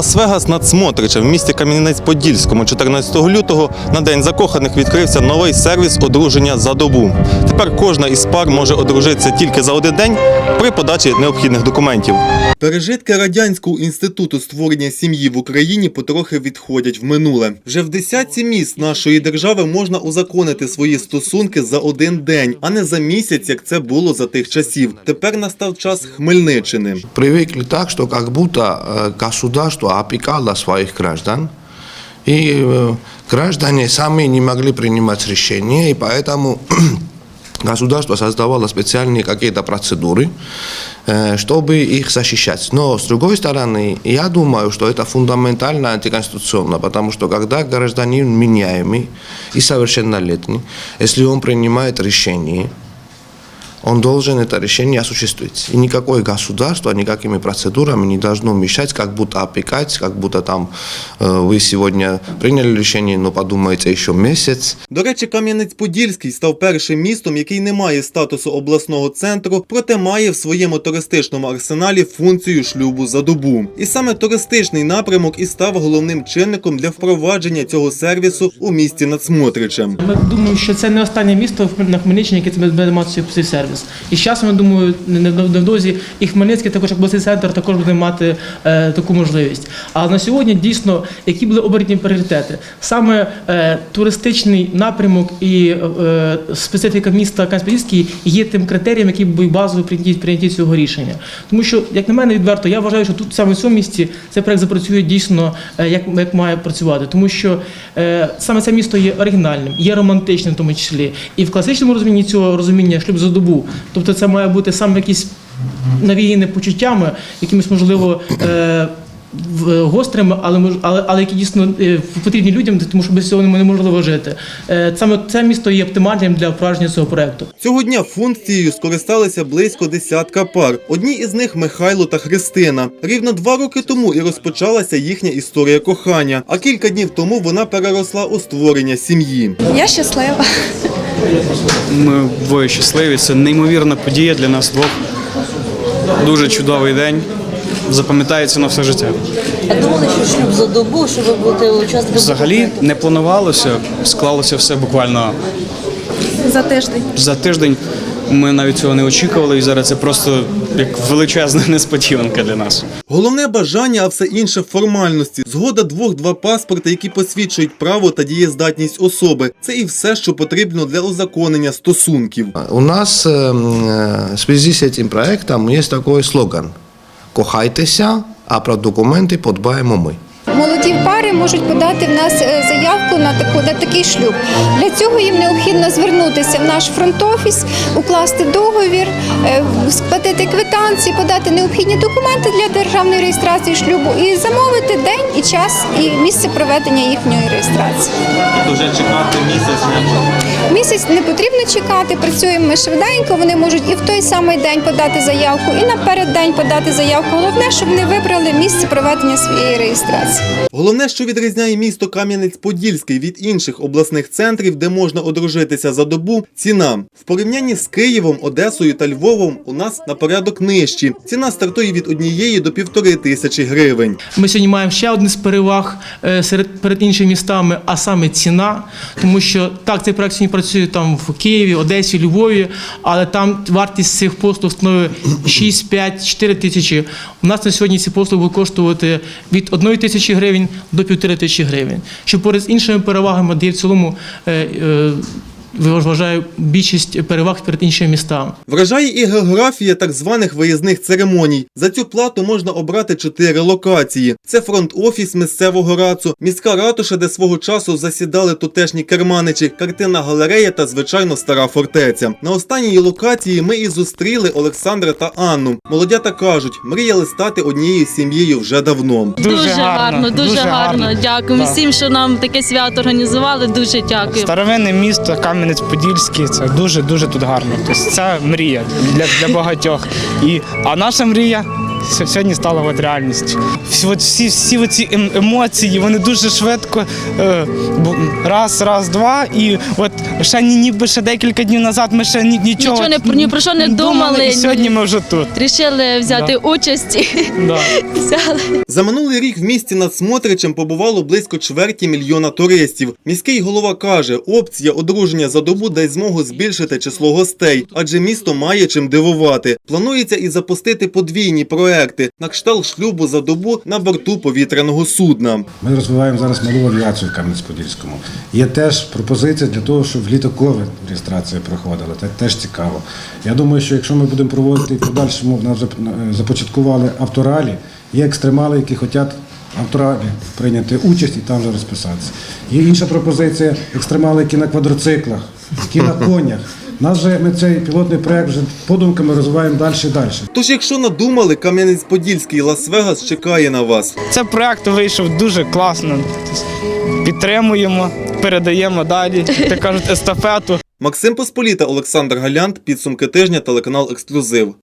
Лас-Вегас над Смотричем в місті Кам'янець-Подільському 14 лютого на день закоханих відкрився новий сервіс одруження за добу. Тепер кожна із пар може одружитися тільки за один день при подачі необхідних документів. Пережитки радянського інституту створення сім'ї в Україні потрохи відходять в минуле. Вже в десятці міст нашої держави можна узаконити свої стосунки за один день, а не за місяць, як це було за тих часів. Тепер настав час Хмельниччини. привыкли так, что как будто э, опекало своих граждан, и граждане сами не могли принимать решения, и поэтому государство создавало специальные какие-то процедуры, чтобы их защищать. Но, с другой стороны, я думаю, что это фундаментально антиконституционно, потому что когда гражданин меняемый и совершеннолетний, если он принимает решение, он должен это решение осуществить. И никакое государство никакими процедурами не должно мешать, как будто опекать, как будто там э, вы сегодня приняли решение, но подумайте еще месяц. До речі, Кам'янець-Подільський став першим містом, який не має статусу обласного центру, проте має в своєму туристичному арсеналі функцію шлюбу за добу. І саме туристичний напрямок і став головним чинником для впровадження цього сервісу у місті над Смотричем. Ми думаємо, що це не останнє місто в- на Хмельниччині, яке буде мати цей- цей сервіс. І з часом, я думаю, не- не- невдовзі і Хмельницький, також обласний центр, також буде мати е, таку можливість. А на сьогодні дійсно які були обрані пріоритети? Саме е, туристичний напрямок і е, специфіка міста Кам'янець-Подільський є тим критерієм, який був базовий прийнятті прийнятті цього рішення. Тому що, як на мене, відверто, я вважаю, що тут саме в цьому місці цей проект запрацює дійсно е, як, як має працювати, тому що е, саме це місто є оригінальним, є романтичним, в тому числі, і в класичному розумінні цього розуміння шлюб за добу. Тобто, це має бути саме якісь навіяні почуттями, якимось можливо. Е, Гострими, але але, але які дійсно е, потрібні людям, тому що без цього неможливо жити. Е, Саме це місто є оптимальним для впровадження цього проекту. Цього дня функцією скористалися близько десятка пар. Одні із них Михайло та Христина. Рівно два роки тому і розпочалася їхня історія кохання. А кілька днів тому вона переросла у створення сім'ї. Я щаслива. Ми двоє щасливі. Це неймовірна подія для нас двох. Дуже чудовий день Запам'ятається на все життя. А думали, що шлюб за добу, що ви будете учасником? Взагалі не планувалося, склалося все буквально За тиждень. за тиждень. Ми навіть цього не очікували, і зараз це просто як величезна несподіванка для нас. Головне бажання, а все інше формальності. Згода двох два паспорти, які посвідчують право та дієздатність особи. Це і все, що потрібно для узаконення стосунків. У нас э, э, в связи с этим проектом есть такой слоган «Кохайтеся, а про документи подбаємо ми». Молоді пари можуть подати в нас е, заявку на таку на такий шлюб. Для цього їм необхідно звернутися в наш фронт-офіс, укласти договір, е, сплатити квитанції, подати необхідні документи для державної реєстрації шлюбу і замовити день і час і місце проведення їхньої реєстрації. Тобто вже чекати місяць. Місяць не потрібно чекати, працюємо ми швиденько. Вони можуть і в той самий день подати заявку, і напереддень подати заявку. Головне, щоб не вибрали місце проведення своєї реєстрації. Головне, що відрізняє місто Кам'янець-Подільський від інших обласних центрів, де можна одружитися за добу, ціна. В порівнянні з Києвом, Одесою та Львовом у нас на порядок нижчі. Ціна стартує від однієї до півтори тисячі гривень. Ми сьогодні маємо ще одне з переваг е, серед перед іншими містами, а саме ціна. Тому що так цей проект сьогодні працює там в Києві, Одесі, Львові, але там вартість цих послуг становить 6, 5, 4 тисячі. У нас на сьогодні ці послуги будуть коштувати від 1 тисячі гривень до півтори тисячі гривень. Що поряд з іншими перевагами дає в цілому. Вважаю більшість переваг перед іншими містами. Вражає і географія так званих виїзних церемоній. За цю плату можна обрати чотири локації: це фронт-офіс місцевого рацу, міська ратуша, де свого часу засідали тутешні керманичі, картинна галерея та звичайно стара фортеця. На останній локації ми і зустріли Олександра та Анну. Молодята кажуть, мріяли стати однією сім'єю вже давно. Дуже, гарно, дуже, гарно. Дякую всім, що нам таке свято організували. Дуже дякую. Старовинне місто Кам'янець-Подільський, це дуже дуже тут гарно. Тобто це мрія для, для багатьох. І, а наша мрія сьогодні стала от реальністю. Всі, от, всі, всі оці ем- емоції, вони дуже швидко е, раз, раз, два. І от ще ні, ніби ще декілька днів назад ми ще ні, нічого, Нічого не- ні про що не думали, І ні. сьогодні ми вже тут. Рішили взяти участь і Да. взяли. За минулий рік в місті над Смотричем побувало близько чверті мільйона туристів. Міський голова каже, опція одруження за добу дасть змогу збільшити число гостей, адже місто має чим дивувати. Планується і запустити подвійні проекти на кшталт шлюбу за добу на борту повітряного судна. Ми розвиваємо зараз малу авіацію в Кам'янець-Подільському. Є теж пропозиція для того, щоб літакові реєстрації проходили. Це теж цікаво. Я думаю, що якщо ми будемо проводити і подальшому в нас вже е, започаткували авторалі, є екстремали, які хочуть авторалі прийняти участь і там вже розписатися. Є інша пропозиція екстремали, які на квадроциклах, які на конях. Нас вже ми цей пілотний проект вже подумками розвиваємо далі і далі. Тож, якщо надумали, Кам'янець-Подільський Лас-Вегас чекає на вас. Це проект вийшов дуже класно. Підтримуємо, передаємо далі, як кажуть, естафету. Максим Посполіта, Олександр Галянт, підсумки тижня, телеканал Ексклюзив.